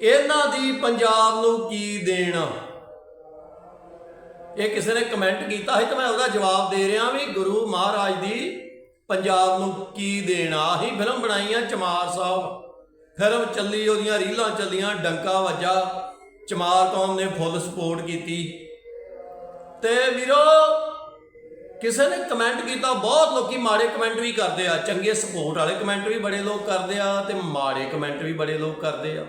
ਇਹਨਾਂ ਦੀ ਪੰਜਾਬ ਨੂੰ ਕੀ ਦੇਣਾ? ਇਹ ਕਿਸੇ ਨੇ ਕਮੈਂਟ ਕੀਤਾ ਸੀ ਤੇ ਮੈਂ ਉਹਦਾ ਜਵਾਬ ਦੇ ਰਿਹਾ ਵੀ ਗੁਰੂ ਮਹਾਰਾਜ ਦੀ ਪੰਜਾਬ ਨੂੰ ਕੀ ਦੇਣਾ? ਹੀ ਫਿਲਮ ਬਣਾਈ ਆ ਚਮਾਰ ਸਾਹਿਬ। ਫਿਲਮ ਚੱਲੀ, ਉਹਦੀਆਂ ਰੀਲਾਂ ਚੱਲੀਆਂ, ਡੰਕਾ ਵੱਜਾ, ਚਮਾਰ ਕੌਮ ਨੇ ਫੁੱਲ ਸਪੋਰਟ ਕੀਤੀ। ਤੇ ਵੀਰੋ, ਕਿਸੇ ਨੇ ਕਮੈਂਟ ਕੀਤਾ, ਬਹੁਤ ਲੋਕੀ ਮਾੜੇ ਕਮੈਂਟ ਵੀ ਕਰਦੇ ਆ, ਚੰਗੇ ਸਪੋਰਟ ਵਾਲੇ ਕਮੈਂਟ ਵੀ ਬੜੇ ਲੋਕ ਕਰਦੇ ਆ ਤੇ ਮਾੜੇ ਕਮੈਂਟ ਵੀ ਬੜੇ ਲੋਕ ਕਰਦੇ ਆ।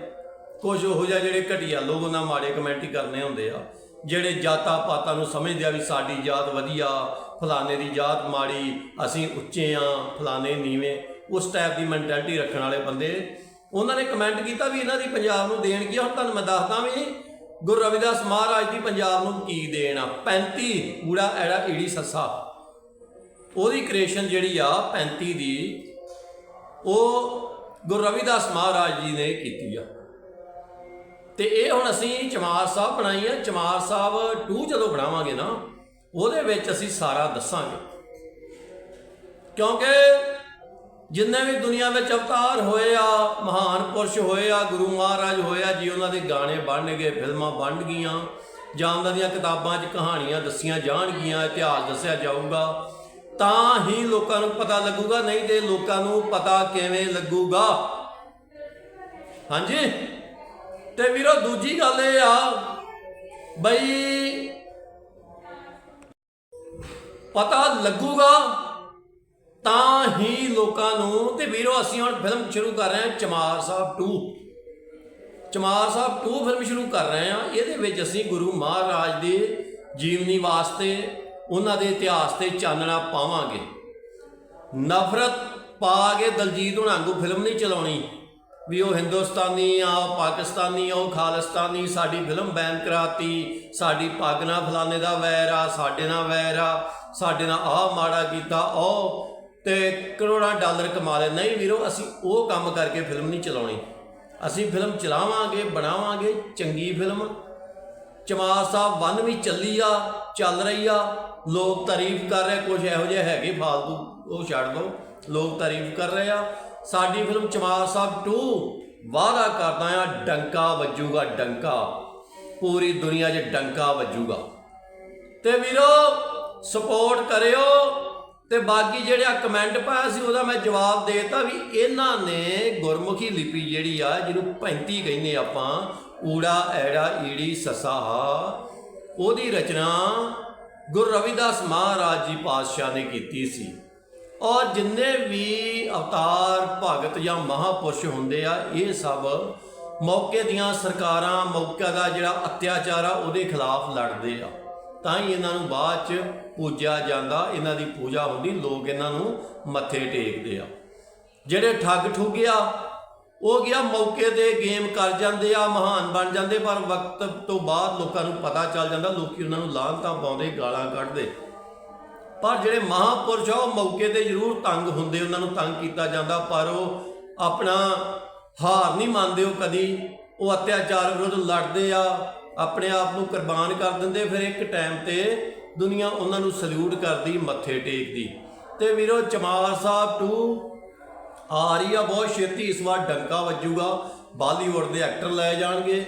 ਕੁਝ ਉਹੋ ਜਿਹਾ ਜਿਹੜੇ ਘਟੀਆ ਲੋਕ ਉਹਨਾਂ ਮਾੜੇ ਕਮੈਂਟ ਹੀ ਕਰਨੇ ਹੁੰਦੇ ਆ, ਜਿਹੜੇ ਜਾਤਾਂ ਪਾਤਾਂ ਨੂੰ ਸਮਝਦੇ ਆ ਵੀ ਸਾਡੀ ਜਾਤ ਵਧੀਆ, ਫਲਾਣੇ ਦੀ ਜਾਤ ਮਾੜੀ, ਅਸੀਂ ਉੱਚੇ ਆ, ਫਲਾਣੇ ਨੀਵੇਂ, ਉਸ ਟਾਈਪ ਦੀ ਮੈਂਟੈਲਿਟੀ ਰੱਖਣ ਵਾਲੇ ਬੰਦੇ। ਉਹਨਾਂ ਨੇ ਕਮੈਂਟ ਕੀਤਾ ਵੀ ਇਹਨਾਂ ਦੀ ਪੰਜਾਬ ਨੂੰ ਦੇਣ ਕੀ ਹੁਣ ਤੁਹਾਨੂੰ ਮੈਂ ਦੱਸਦਾ ਵੀ ਗੁਰੂ ਰਵਿਦਾਸ ਮਹਾਰਾਜ ਦੀ ਪੰਜਾਬ ਨੂੰ ਕੀ ਦੇਣ ਆ? 35 ਊੜਾ ਐੜਾ ਈੜੀ ਸੱਸਾ। ਉਹਦੀ ਕ੍ਰੀਏਸ਼ਨ ਜਿਹੜੀ ਆ 35 ਦੀ, ਉਹ ਗੁਰੂ ਰਵਿਦਾਸ ਮਹਾਰਾਜ ਜੀ ਨੇ ਕੀਤੀ ਆ। ਤੇ ਇਹ ਹੁਣ ਅਸੀਂ ਚਮਾਰ ਸਾਹਿਬ ਬਣਾਈ ਆ। ਚਮਾਰ ਸਾਹਿਬ 2 ਜਦੋਂ ਬਣਾਵਾਂਗੇ ਨਾ, ਉਹਦੇ ਵਿੱਚ ਅਸੀਂ ਸਾਰਾ ਦੱਸਾਂਗੇ। ਕਿਉਂਕਿ ਜਿੰਨੇ ਵੀ ਦੁਨੀਆ ਵਿੱਚ ਅਵਤਾਰ ਹੋਏ ਆ, ਮਹਾਨ ਪੁਰਸ਼ ਹੋਏ ਆ, ਗੁਰੂ ਮਹਾਰਾਜ ਹੋਏ ਆ, ਜੀ ਉਹਨਾਂ ਦੇ ਗਾਣੇ ਬਣਨਗੇ ਫਿਲਮਾਂ ਬਣ ਗਈਆਂ, ਜਾਂ ਉਹਨਾਂ ਦੀਆਂ ਕਿਤਾਬਾਂ 'ਚ ਕਹਾਣੀਆਂ ਦੱਸੀਆਂ ਜਾਣਗੀਆਂ, ਇਤਿਹਾਸ ਦੱਸਿਆ ਜਾਊਗਾ, ਤਾਂ ਹੀ ਲੋਕਾਂ ਨੂੰ ਪਤਾ ਲੱਗੂਗਾ, ਨਹੀਂ ਤੇ ਲੋਕਾਂ ਨੂੰ ਪਤਾ ਕਿਵੇਂ ਲੱਗੂਗਾ। ਹਾਂਜੀ? ਤੇ ਵੀਰੋ ਦੂਜੀ ਗੱਲ ਇਹ ਆ, ਬਈ ਪਤਾ ਲੱਗੂਗਾ ਤਾਂ ਹੀ ਲੋਕਾਂ ਨੂੰ, ਤੇ ਵੀਰੋ ਅਸੀਂ ਹੁਣ ਫਿਲਮ ਸ਼ੁਰੂ ਕਰ ਰਹੇ ਹਾਂ ਚਮਾਰ ਸਾਹਿਬ 2 ਚਮਾਰ ਸਾਹਿਬ 2 ਫਿਲਮ ਸ਼ੁਰੂ ਕਰ ਰਹੇ ਹਾਂ। ਇਹਦੇ ਵਿੱਚ ਅਸੀਂ ਗੁਰੂ ਮਹਾਰਾਜ ਦੇ ਜੀਵਨੀ ਵਾਸਤੇ, ਉਹਨਾਂ ਦੇ ਇਤਿਹਾਸ ਤੇ ਚਾਨਣਾ ਪਾਵਾਂਗੇ। ਨਫ਼ਰਤ ਪਾ ਕੇ ਦਲਜੀਤ ਹੁਣਾਂ ਨੂੰ ਫਿਲਮ ਨਹੀਂ ਚਲਾਉਣੀ। ਵੀ ਉਹ ਹਿੰਦੁਸਤਾਨੀ ਆ, ਉਹ ਪਾਕਿਸਤਾਨੀ ਆ, ਉਹ ਖਾਲਿਸਤਾਨੀ, ਸਾਡੀ ਫਿਲਮ ਬੈਨ ਕਰਾਤੀ, ਸਾਡੀ ਪੱਗ ਨਾਲ ਫਲਾਣੇ ਦਾ ਵੈਰ ਆ, ਸਾਡੇ ਨਾਲ ਵੈਰ ਆ, ਸਾਡੇ ਨਾਲ ਆਹ ਮਾੜਾ ਕੀਤਾ, ਉਹ ਤੇ ਕਰੋੜਾਂ ਡਾਲਰ ਕਮਾ ਲਏ। ਨਹੀਂ ਵੀਰੋ, ਅਸੀਂ ਉਹ ਕੰਮ ਕਰਕੇ ਫਿਲਮ ਨਹੀਂ ਚਲਾਉਣੀ। ਅਸੀਂ ਫਿਲਮ ਚਲਾਵਾਂਗੇ, ਬਣਾਵਾਂਗੇ, ਚੰਗੀ ਫਿਲਮ। ਚਮਾਰ ਸਾਹਿਬ ਵਨ ਵੀ ਚੱਲੀ ਆ, ਚੱਲ ਰਹੀ ਆ। ਲੋਕ ਤਾਰੀਫ ਕਰ ਰਹੇ ਕੁਝ ਇਹੋ ਜਿਹੇ ਹੈਗੇ ਫਾਲਤੂ, ਉਹ ਛੱਡ ਦੋ। ਲੋਕ ਤਾਰੀਫ ਕਰ ਰਹੇ ਆ। ਸਾਡੀ ਫਿਲਮ ਚਮਾਰ ਸਾਹਿਬ 2 ਵਾਅਦਾ ਕਰਦਾ ਆ ਡੰਕਾ ਵੱਜੂਗਾ ਡੰਕਾ। ਪੂਰੀ ਦੁਨੀਆ 'ਚ ਡੰਕਾ ਵੱਜੂਗਾ। ਤੇ ਵੀਰੋ ਸਪੋਰਟ ਕਰਿਓ ਤੇ ਬਾਕੀ ਜਿਹੜਾ ਕਮੈਂਟ ਪਾਇਆ ਸੀ, ਉਹਦਾ ਮੈਂ ਜਵਾਬ ਦੇਤਾ ਵੀ ਇਹਨਾਂ ਨੇ ਗੁਰਮੁਖੀ ਲਿਪੀ ਜਿਹੜੀ ਆ, ਜਿਹਨੂੰ 35 ਕਹਿੰਦੇ ਆਪਾਂ, ਊੜਾ, ਐੜਾ, ਈੜੀ, ਸਸਾ, ਉਹਦੀ ਰਚਨਾ ਗੁਰੂ ਰਵਿਦਾਸ ਮਹਾਰਾਜ ਜੀ ਪਾਤਸ਼ਾਹ ਨੇ ਕੀਤੀ ਸੀ। ਔਰ ਜਿੰਨੇ ਵੀ ਅਵਤਾਰ, ਭਗਤ ਜਾਂ ਮਹਾਪੁਰਸ਼ ਹੁੰਦੇ ਆ, ਇਹ ਸਭ ਮੌਕੇ ਦੀਆਂ ਸਰਕਾਰਾਂ, ਮੌਕੇ ਦਾ ਜਿਹੜਾ ਅਤਿਆਚਾਰ ਆ, ਉਹਦੇ ਖਿਲਾਫ ਲੜਦੇ ਆ। ਤਾਂ ਹੀ ਇਹਨਾਂ ਨੂੰ ਬਾਅਦ ਚ ਪੂਜਿਆ ਜਾਂਦਾ, ਇਹਨਾਂ ਦੀ ਪੂਜਾ ਹੁੰਦੀ, ਲੋਕ ਇਹਨਾਂ ਨੂੰ ਮੱਥੇ ਟੇਕਦੇ ਆ। ਜਿਹੜੇ ਠੱਗ ਠੁੱਗਿਆ ਉਹ ਗਿਆ ਮੌਕੇ ਤੇ ਗੇਮ ਕਰ ਜਾਂਦੇ ਆ, ਮਹਾਨ ਬਣ ਜਾਂਦੇ, ਪਰ ਵਕਤ ਤੋਂ ਬਾਅਦ ਲੋਕਾਂ ਨੂੰ ਪਤਾ ਚੱਲ ਜਾਂਦਾ, ਲੋਕੀ ਉਹਨਾਂ ਨੂੰ ਲਾਹਨਤਾਂ ਪਾਉਂਦੇ, ਗਾਲਾਂ ਕੱਢਦੇ। ਪਰ ਜਿਹੜੇ ਮਹਾਪੁਰਸ਼ ਆ, ਉਹ ਮੌਕੇ ਤੇ ਜ਼ਰੂਰ ਤੰਗ ਹੁੰਦੇ, ਉਹਨਾਂ ਨੂੰ ਤੰਗ ਕੀਤਾ ਜਾਂਦਾ, ਪਰ ਉਹ ਆਪਣਾ ਹਾਰ ਨਹੀਂ ਮੰਨਦੇ, ਉਹ ਕਦੀ ਉਹ ਅਤਿਆਚਾਰ ਵਿਰੁੱਧ ਲੜਦੇ ਆ, ਆਪਣੇ ਆਪ ਨੂੰ ਕੁਰਬਾਨ ਕਰ ਦਿੰਦੇ, ਫਿਰ ਇੱਕ ਟਾਈਮ ਤੇ ਦੁਨੀਆ ਉਹਨਾਂ ਨੂੰ ਸਲੂਟ ਕਰਦੀ, ਮੱਥੇ ਟੇਕਦੀ। ਤੇ ਵੀਰੋ, ਚਮਾਰ ਸਾਹਿਬ ਟੂ ਆ ਰਹੀ ਆ ਬਹੁਤ ਛੇਤੀ ਇਸ ਵਾਰ ਡੰਕਾ ਵੱਜੂਗਾ, ਬਾਲੀਵੁੱਡ ਦੇ ਐਕਟਰ ਲੈ ਜਾਣਗੇ।